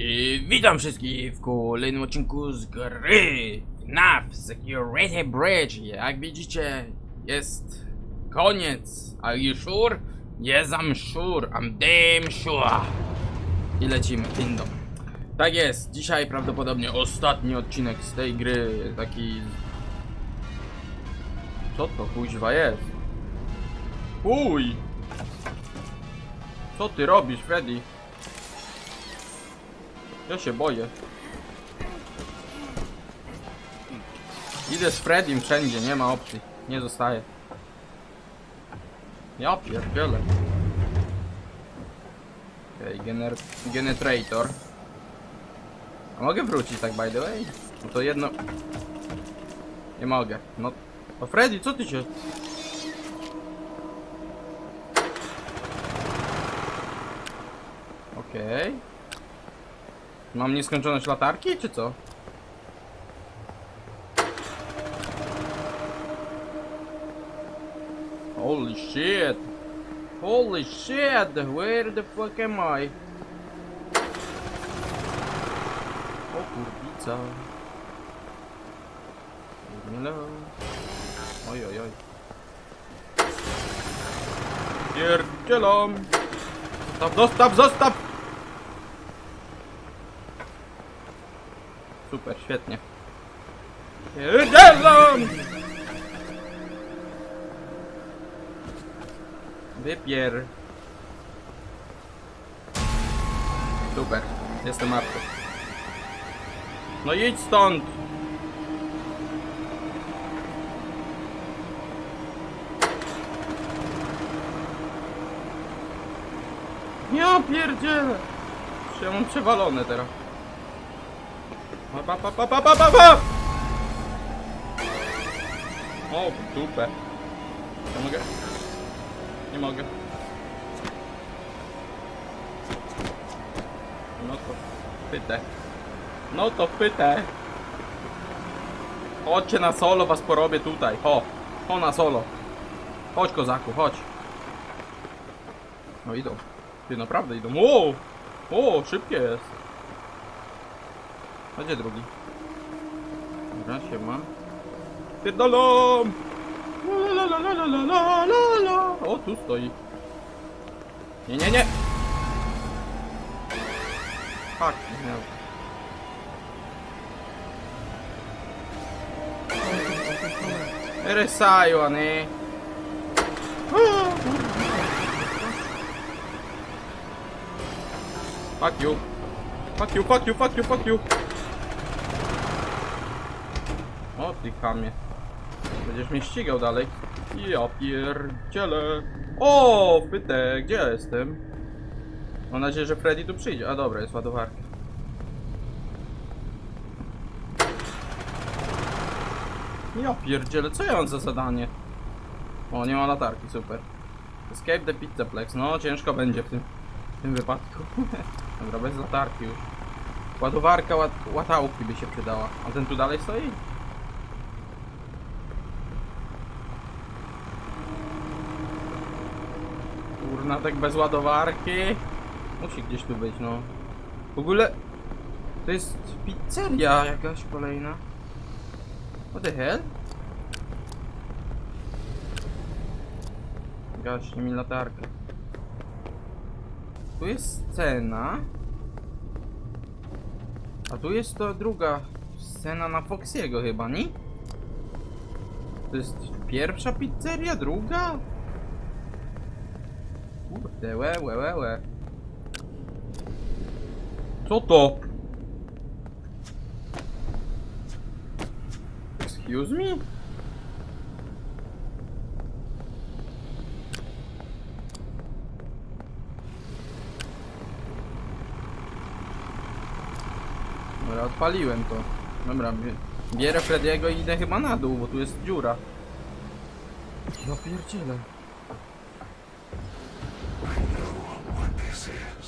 I witam wszystkich w kolejnym odcinku z gry FNAF Security Bridge. Jak widzicie, jest koniec. Are you sure? Yes, I'm sure. I'm damn sure. I lecimy, kingdom. Tak jest, dzisiaj prawdopodobnie ostatni odcinek z tej gry. Taki... Co to kuźwa jest? Uj! Co ty robisz, Freddy? Ja się boję. Idę z Freddym wszędzie, nie ma opcji. Nie zostaję. Ja pierdzielę. Okej, gener generator. A mogę wrócić tak by the way? No to jedno... Nie mogę. No... O Freddy, co ty się... Okej. Mam nieskończoność latarki, czy co? Holy shit! Holy shit! Where the fuck am I? O kurwica. Oj, oj, oj. Pierdzielam! Zostaw, zostaw, zostaw! Super, świetnie. Pierdzielam! Wypier. Super, jestem martwy. No idź stąd! Ja pierdzielę! Czy ja mam przewalone teraz? Pa, pa, pa, pa, pa, pa, pa! O, dupę. Ja mogę? Nie mogę. No to pytę. No to pytę. Chodźcie na solo, was porobię tutaj. Ho, ho na solo. Chodź kozaku, chodź. No idą. Ty naprawdę idą. O! O, szybkie jest. A gdzie drugi? Dobra, się ma. Pierdolą! O, tu stoi. Nie, nie, nie! Fuck, nie. Eresaio, ne? Fuck you. Fuck you, fuck you, fuck you, fuck you. O ty kamie. Będziesz mnie ścigał dalej. Ja pierdzielę. O, pytek, gdzie ja jestem? Mam nadzieję, że Freddy tu przyjdzie. A dobra, jest ładowarka. Ja pierdzielę, co ja mam za zadanie? O, nie ma latarki, super. Escape the Pizzaplex. No, ciężko będzie w tym, w tym wypadku. Dobra, bez latarki już. Ładowarka łat, łatałki by się przydała. A ten tu dalej stoi? Kurna, tak bez ładowarki. Musi gdzieś tu być, no. W ogóle... To jest pizzeria jakaś kolejna. What the hell? Gaśnie mi latarkę. Tu jest scena. A tu jest to druga scena na Foxiego chyba, nie? To jest pierwsza pizzeria, druga? Kurde, łe, łe, łe, łe. Co to? Excuse me? Dobra, odpaliłem to. Dobra, bie- bierę Frediego i idę chyba na dół, bo tu jest dziura. Ja pierdzielę.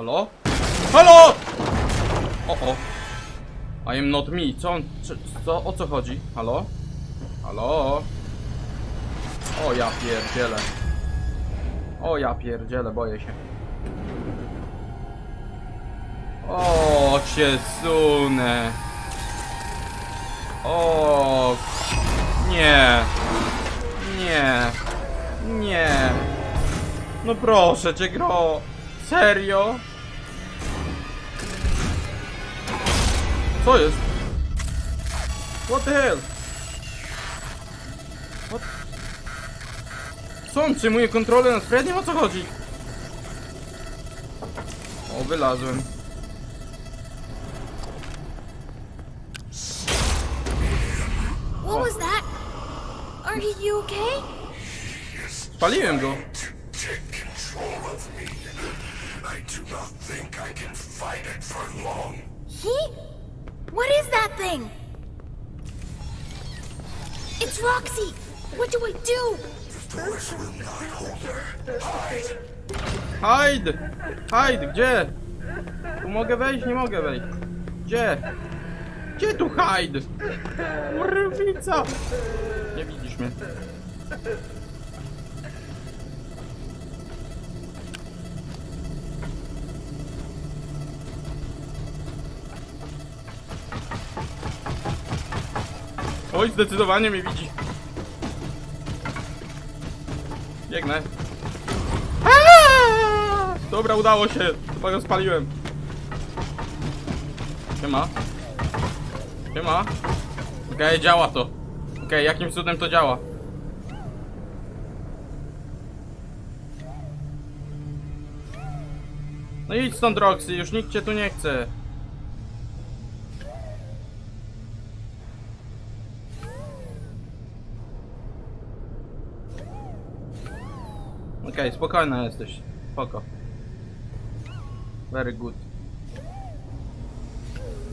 Halo? Halo! O, o. I am not me. Co on... Czy, co, o co chodzi? Halo? Halo? O ja pierdzielę. O ja pierdzielę, boję się. O cię sunę. O nie. Nie. Nie. No proszę cię gro. Serio? Co jest? What the hell? What? Co on przyjmuje kontrolę nad Freddiem? O co chodzi? O, wylazłem. What was that? Are you okay? Spaliłem go. To take control of me. I do not think I can fight it for long. He? What is that thing? It's Roxy! What do I do? Doors will not hold her. Hide. Hajd! Hajd, gdzie? Tu mogę wejść? Nie mogę wejść. Gdzie? Gdzie tu hajd? Kurwica! Nie widzisz mnie. Oj, zdecydowanie mnie widzi. Biegnę. Dobra, udało się. Chyba go spaliłem. Siema. Siema. Okej, działa to. Okej, jakim cudem to działa? No idź stąd, Roxy, już nikt cię tu nie chce. Okej, spokojna jesteś. Spoko. Very good.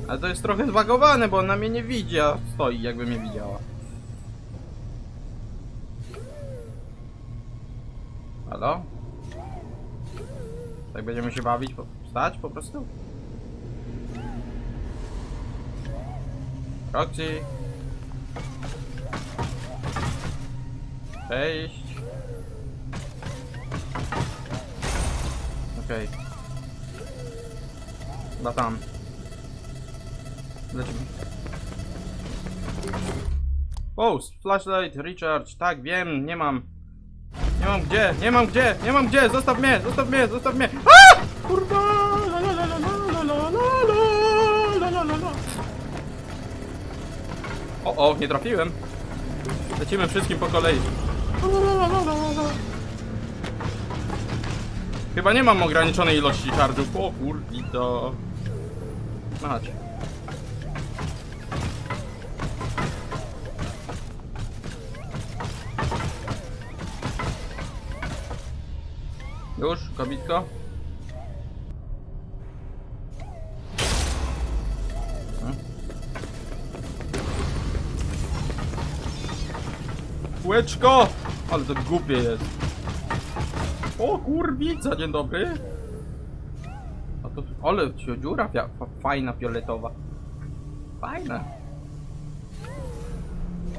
Ale to jest trochę zbagowane, bo ona mnie nie widzi, a stoi jakby mnie widziała. Halo? Tak będziemy się bawić? Po, po prostu? Roxy! Cześć! Okej. Chyba tam. Lecimy. Post, flashlight, recharge, tak wiem, nie mam. Nie mam gdzie, nie mam gdzie, nie mam gdzie, zostaw mnie, zostaw mnie, zostaw mnie. A! Kurwa! La, la, la, la. O, o, nie trafiłem. Lecimy wszystkim po kolei. La, la, la, la, la, Chyba nie mam ograniczonej ilości hardów. O kurwito. No chodź. Już, kobitko? Hmm? Kółeczko! Ale to głupie jest. O kurwica, dzień dobry. A to, ale dziura fajna, fioletowa. Fajna.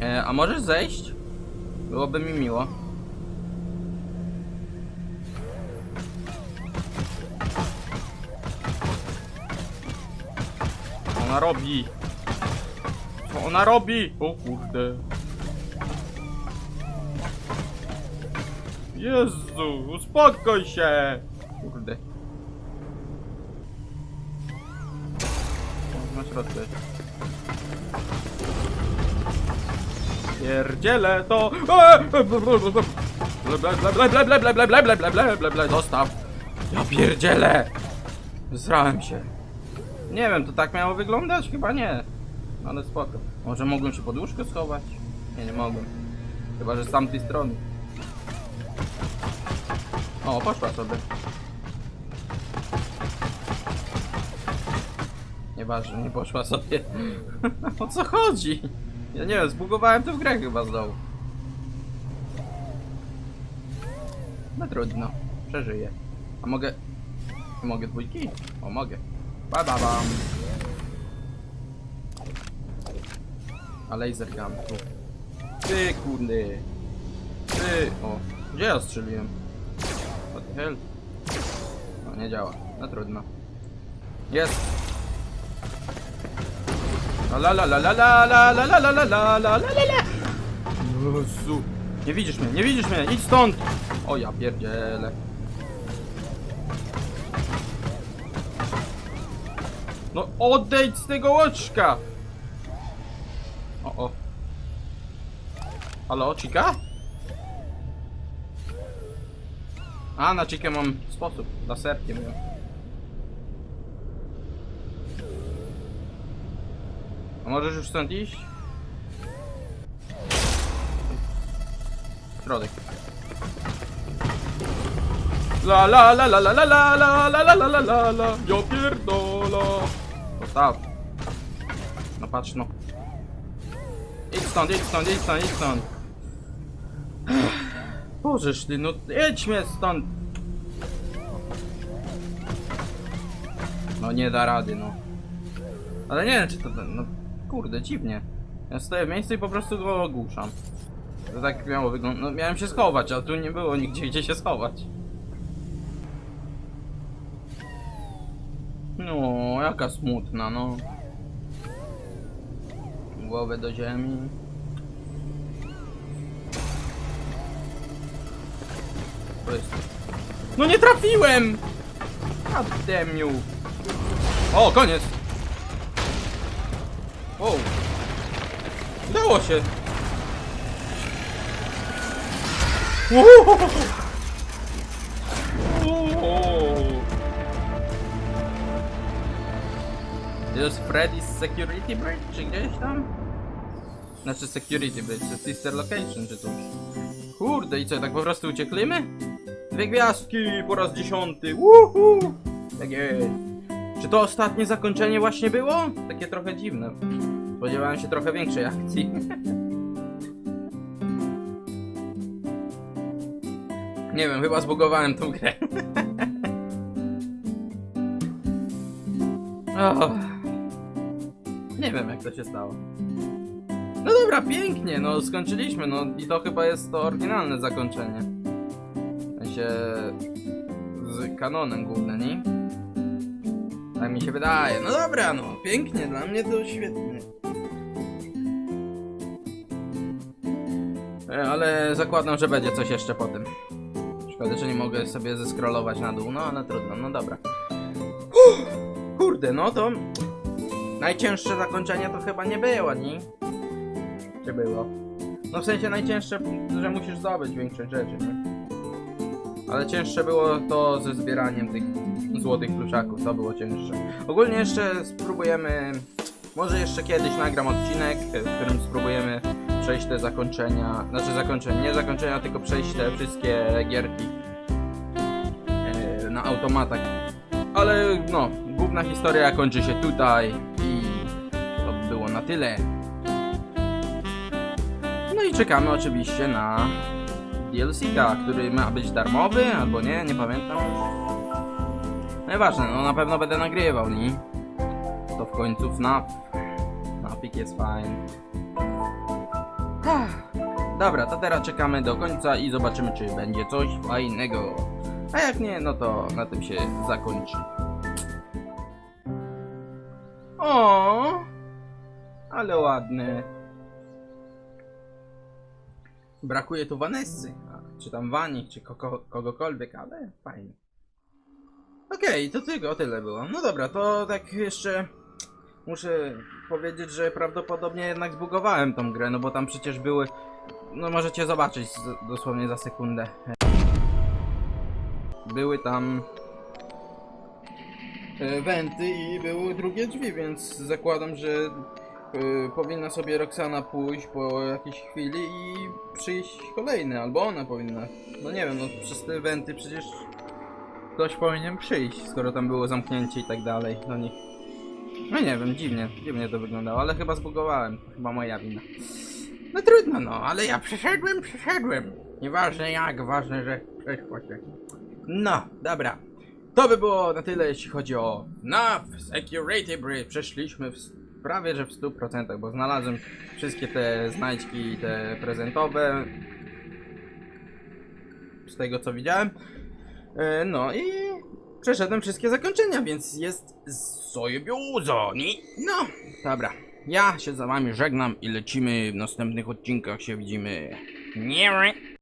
E, a możesz zejść? Byłoby mi miło. Ona robi? Co ona robi? O kurde. Jezu, uspokój się! Kurde. Na środku jest. Pierdziele to... Blablabla, zostaw. Ja pierdziele! Zrałem się. Nie wiem, to tak miało wyglądać? Chyba nie. Ale spoko. Może mogłem się pod łóżko schować? Nie, nie mogłem. Chyba, że z tamtej strony. O, poszła sobie. Nieważne, nie poszła sobie. o co chodzi? Ja nie wiem, zbugowałem tę grę chyba znowu. No trudno, przeżyję. A mogę... Mogę dwójki? O, mogę. Ba, ba, bam. A laser gun tu. Ty kurde. Ty. O. Gdzie ja strzeliłem? What the hell? No nie działa. No trudno. Jest. La la la la la la la la la la la la la la Jezu. Nie widzisz mnie, nie widzisz mnie, idź stąd! O ja pierdzielę. No odejdź z tego łoczka! O o. Halo, Chica? A, na Chikę mam sposób, laserkiem ją. A możesz już stąd iść? Środek. La la la la la la la la la la la la la la Ja pierdola Postaw No patrz no Idź stąd, idź stąd, idź stąd, idź stąd Bożeż ty, no jedź mnie stąd. No nie da rady, no. Ale nie wiem czy to, no kurde, dziwnie. Ja stoję w miejscu i po prostu go ogłuszam. To tak miało wyglądać, no miałem się schować, a tu nie było nigdzie gdzie się schować. No, jaka smutna, no. Głowę do ziemi. No nie trafiłem! Ademiu. O, koniec! Wow. Udało się! Wow. To jest Freddy's Security Bridge, czy gdzieś tam? Znaczy Security Bridge, to Sister Location, czy coś. Kurde, i co, tak po prostu uciekliśmy? Dwie gwiazdki po raz dziesiąty, woohoo! Tak jest. Czy to ostatnie zakończenie właśnie było? Takie trochę dziwne. Spodziewałem się trochę większej akcji. Nie wiem, chyba zbugowałem tą grę. Oh. Nie wiem jak to się stało. No dobra, pięknie, no skończyliśmy, no i to chyba jest to oryginalne zakończenie. Sensie z kanonem głównym, nie? Tak mi się wydaje. No dobra, no pięknie, dla mnie to świetnie. E, Ale zakładam, że będzie coś jeszcze po tym. Szkoda, że nie mogę sobie zeskrolować na dół, no ale trudno, no dobra. Uff, kurde, no to najcięższe zakończenie to chyba nie było, nie? Czy było? No w sensie najcięższe, że musisz zdobyć większość rzeczy, nie? Ale cięższe było to ze zbieraniem tych złotych kluczaków, to było cięższe. Ogólnie jeszcze spróbujemy, może jeszcze kiedyś nagram odcinek, w którym spróbujemy przejść te zakończenia, znaczy zakończenia, nie zakończenia, tylko przejść te wszystkie gierki e, na automatach. Ale no, główna historia kończy się tutaj i to by było na tyle. No i czekamy oczywiście na DLC-ka, który ma być darmowy albo nie, nie pamiętam. Najważne, no na pewno będę nagrywał, nie? To w końcu FNAF. FNAFik jest fajny. Dobra, to teraz czekamy do końca i zobaczymy, czy będzie coś fajnego. A jak nie, no to na tym się zakończy. O, ale ładny. Brakuje tu Vanessy, czy tam Wani, czy kogo, kogokolwiek, ale fajnie. Okej, to tylko tyle było. No dobra, to tak jeszcze muszę powiedzieć, że prawdopodobnie jednak zbugowałem tą grę, no bo tam przecież były, no możecie zobaczyć dosłownie za sekundę. Były tam e, wenty i były drugie drzwi, więc zakładam, że y, powinna sobie Roxana pójść po jakiejś chwili i przyjść kolejny, albo ona powinna. No nie wiem, no przez te eventy przecież ktoś powinien przyjść, skoro tam było zamknięcie i tak dalej. No nie. No nie wiem, dziwnie, dziwnie to wyglądało, ale chyba zbugowałem. Chyba moja wina. No trudno, no, ale ja przeszedłem, przeszedłem. Nieważne jak, ważne, że przeszło. No, dobra. To by było na tyle, jeśli chodzi o NAF Security Bridge. Przeszliśmy w, prawie że w 100%, bo znalazłem wszystkie te znajdźki, te prezentowe. Z tego co widziałem. E, No i przeszedłem wszystkie zakończenia, więc jest zojebuzoni. No, dobra. Ja się za wami żegnam i lecimy w następnych odcinkach się widzimy. Nie.